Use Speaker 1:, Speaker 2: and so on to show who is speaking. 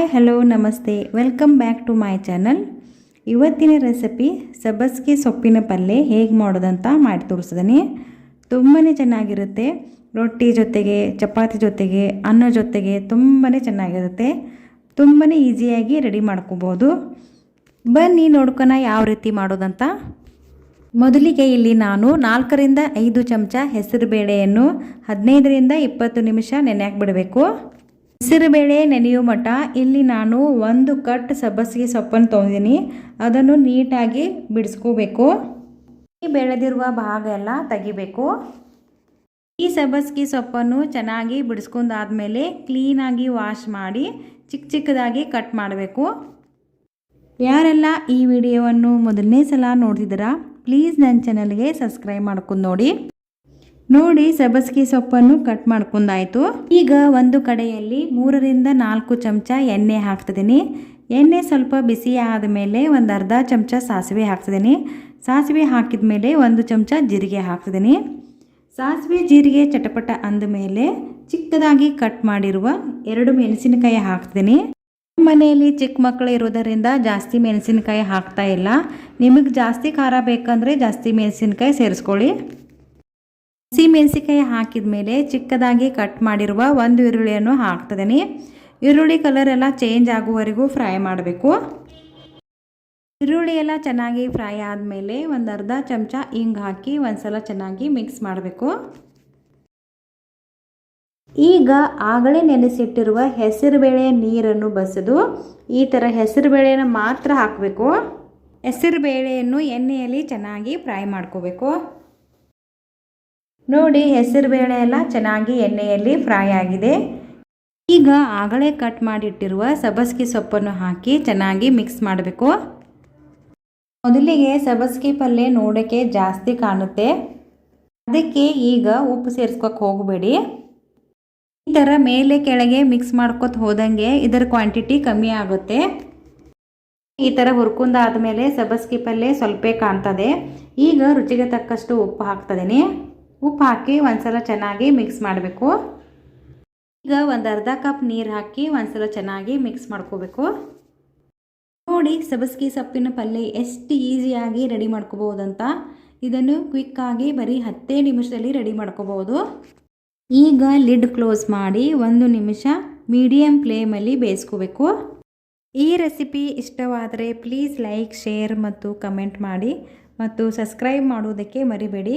Speaker 1: Hi hello ನಮಸ್ತೆ welcome back to my channel ಇವತ್ತಿನ recipe ಸಬ್ಬಸ್ಗೆ ಸೊಪ್ಪಿನ ಪಲ್ಯ ಹೇಗೆ ಮಾಡೋದಂತ ಮಾಡಿ ತೋರಿಸಿದ್ದೀನಿ ತುಂಬಾ ಚೆನ್ನಾಗಿರುತ್ತೆ. ರೊಟ್ಟಿ ಜೊತೆಗೆ, ಚಪಾತಿ ಜೊತೆಗೆ, ಅನ್ನ ಜೊತೆಗೆ ತುಂಬಾ ಚೆನ್ನಾಗಿರುತ್ತೆ. ತುಂಬಾ ಈಸಿಯಾಗಿ ರೆಡಿ ಮಾಡ್ಕೋಬೋದು. ಬನ್ನಿ ನೋಡ್ಕೊಣ ಯಾವ ರೀತಿ ಮಾಡೋದಂತ. ಮೊದಲಿಗೆ ಇಲ್ಲಿ ನಾನು ನಾಲ್ಕರಿಂದ ಐದು ಚಮಚ ಹೆಸರು ಬೇಳೆಯನ್ನು ಹದಿನೈದರಿಂದ ಇಪ್ಪತ್ತು ನಿಮಿಷ ನೆನೆ ಬಿಡಬೇಕು. ಹೆಸರುಬೇಳೆ ನೆನೆಯೋ ಮಠ. ಇಲ್ಲಿ ನಾನು ಒಂದು ಕಟ್ ಸಬ್ಬಸಿಗೆ ಸೊಪ್ಪನ್ನು ತೊಗೊಂಡಿದ್ದೀನಿ. ಅದನ್ನು ನೀಟಾಗಿ ಬಿಡಿಸ್ಕೋಬೇಕು. ಈ ಬೆಳೆದಿರುವ ಭಾಗ ಎಲ್ಲ ತೆಗಿಬೇಕು. ಈ ಸಬ್ಬಸ್ಗೆ ಸೊಪ್ಪನ್ನು ಚೆನ್ನಾಗಿ ಬಿಡಿಸ್ಕೊಂಡಾದ್ಮೇಲೆ ಕ್ಲೀನಾಗಿ ವಾಶ್ ಮಾಡಿ ಚಿಕ್ಕ ಚಿಕ್ಕದಾಗಿ ಕಟ್ ಮಾಡಬೇಕು. ಯಾರೆಲ್ಲ ಈ ವಿಡಿಯೋವನ್ನು ಮೊದಲನೇ ಸಲ ನೋಡ್ತಿದ್ದೀರಾ, ಪ್ಲೀಸ್ ನನ್ನ ಚಾನಲ್ಗೆ ಸಬ್ಸ್ಕ್ರೈಬ್ ಮಾಡ್ಕೊಂಡು ನೋಡಿ. ನೋಡಿ ಸಬಸ್ಗೆ ಸೊಪ್ಪನ್ನು ಕಟ್ ಮಾಡ್ಕೊಂಡಾಯ್ತು. ಈಗ ಒಂದು ಕಡೆಯಲ್ಲಿ ಮೂರರಿಂದ ನಾಲ್ಕು ಚಮಚ ಎಣ್ಣೆ ಹಾಕ್ತಿದ್ದೀನಿ. ಎಣ್ಣೆ ಸ್ವಲ್ಪ ಬಿಸಿ ಆದ ಮೇಲೆ ಒಂದು ಅರ್ಧ ಚಮಚ ಸಾಸಿವೆ ಹಾಕ್ತಿದ್ದೀನಿ. ಸಾಸಿವೆ ಹಾಕಿದ ಮೇಲೆ ಒಂದು ಚಮಚ ಜೀರಿಗೆ ಹಾಕ್ತಿದ್ದೀನಿ. ಸಾಸಿವೆ ಜೀರಿಗೆ ಚಟಪಟ ಅಂದಮೇಲೆ ಚಿಕ್ಕದಾಗಿ ಕಟ್ ಮಾಡಿರುವ ಎರಡು ಮೆಣಸಿನಕಾಯಿ ಹಾಕ್ತೀನಿ ಮನೆಯಲ್ಲಿ ಚಿಕ್ಕ ಮಕ್ಕಳು ಇರೋದರಿಂದ ಜಾಸ್ತಿ ಮೆಣಸಿನಕಾಯಿ ಹಾಕ್ತಾ ಇಲ್ಲ. ನಿಮಗೆ ಜಾಸ್ತಿ ಖಾರ ಬೇಕಂದರೆ ಜಾಸ್ತಿ ಮೆಣಸಿನಕಾಯಿ ಸೇರಿಸ್ಕೊಳ್ಳಿ. ಹಸಿ ಮೆಣಸಿನಕಾಯಿ ಹಾಕಿದ ಮೇಲೆ ಚಿಕ್ಕದಾಗಿ ಕಟ್ ಮಾಡಿರುವ ಒಂದು ಈರುಳ್ಳಿಯನ್ನು ಹಾಕ್ತಿದ್ದೀನಿ. ಈರುಳ್ಳಿ ಕಲರ್ ಎಲ್ಲ ಚೇಂಜ್ ಆಗುವವರೆಗೂ ಫ್ರೈ ಮಾಡಬೇಕು. ಈರುಳ್ಳಿ ಎಲ್ಲ ಚೆನ್ನಾಗಿ ಫ್ರೈ ಆದಮೇಲೆ ಒಂದು ಅರ್ಧ ಚಮಚ ಹಿಂಗ್ ಹಾಕಿ ಒಂದ್ಸಲ ಚೆನ್ನಾಗಿ ಮಿಕ್ಸ್ ಮಾಡಬೇಕು. ಈಗ ಆಗಲೇ ನೆನೆಸಿಟ್ಟಿರುವ ಹೆಸರುಬೇಳೆ ನೀರನ್ನು ಬಸಿದು ಈ ಥರ ಹೆಸರುಬೇಳೆನ ಮಾತ್ರ ಹಾಕಬೇಕು. ಹೆಸರುಬೇಳೆಯನ್ನು ಎಣ್ಣೆಯಲ್ಲಿ ಚೆನ್ನಾಗಿ ಫ್ರೈ ಮಾಡ್ಕೋಬೇಕು. ನೋಡಿ ಹೆಸರುಬೇಳೆ ಎಲ್ಲ ಚೆನ್ನಾಗಿ ಎಣ್ಣೆಯಲ್ಲಿ ಫ್ರೈ ಆಗಿದೆ. ಈಗ ಆಗಲೇ ಕಟ್ ಮಾಡಿಟ್ಟಿರುವ ಸಬಸ್ಕಿ ಸೊಪ್ಪನ್ನು ಹಾಕಿ ಚೆನ್ನಾಗಿ ಮಿಕ್ಸ್ ಮಾಡಬೇಕು. ಮೊದಲಿಗೆ ಸಬಸ್ಕಿ ಪಲ್ಯ ನೋಡೋಕ್ಕೆ ಜಾಸ್ತಿ ಕಾಣುತ್ತೆ. ಅದಕ್ಕೆ ಈಗ ಉಪ್ಪು ಸೇರಿಸ್ಕೊಕ್ಕೆ ಹೋಗಬೇಡಿ. ಈ ಥರ ಮೇಲೆ ಕೆಳಗೆ ಮಿಕ್ಸ್ ಮಾಡ್ಕೊತ ಹೋದಂಗೆ ಇದರ ಕ್ವಾಂಟಿಟಿ ಕಮ್ಮಿ ಆಗುತ್ತೆ. ಈ ಥರ ಹುರ್ಕೊಂಡಾದ್ಮೇಲೆ ಸಬಸ್ಕಿ ಪಲ್ಯ ಸ್ವಲ್ಪ ಕಾಣ್ತದೆ. ಈಗ ರುಚಿಗೆ ತಕ್ಕಷ್ಟು ಉಪ್ಪು ಹಾಕ್ತದೇನೆ. ಉಪ್ಪು ಹಾಕಿ ಒಂದ್ಸಲ ಚೆನ್ನಾಗಿ ಮಿಕ್ಸ್ ಮಾಡಬೇಕು. ಈಗ ಒಂದು ಅರ್ಧ ಕಪ್ ನೀರು ಹಾಕಿ ಒಂದ್ಸಲ ಚೆನ್ನಾಗಿ ಮಿಕ್ಸ್ ಮಾಡ್ಕೋಬೇಕು. ನೋಡಿ ಸಬಸ್ಗಿ ಸೊಪ್ಪಿನ ಪಲ್ಯ ಎಷ್ಟು ಈಸಿಯಾಗಿ ರೆಡಿ ಮಾಡ್ಕೋಬೋದಂತ ಇದನ್ನು ಕ್ವಿಕ್ಕಾಗಿ ಬರೀ ಹತ್ತೇ ನಿಮಿಷದಲ್ಲಿ ರೆಡಿ ಮಾಡ್ಕೋಬೋದು ಈಗ ಲಿಡ್ ಕ್ಲೋಸ್ ಮಾಡಿ ಒಂದು ನಿಮಿಷ ಮೀಡಿಯಮ್ ಫ್ಲೇಮಲ್ಲಿ ಬೇಯಿಸ್ಕೋಬೇಕು. ಈ ರೆಸಿಪಿ ಇಷ್ಟವಾದರೆ ಪ್ಲೀಸ್ ಲೈಕ್ ಶೇರ್ ಮತ್ತು ಕಮೆಂಟ್ ಮಾಡಿ. ಮತ್ತು ಸಬ್ಸ್ಕ್ರೈಬ್ ಮಾಡೋದಕ್ಕೆ ಮರಿಬೇಡಿ.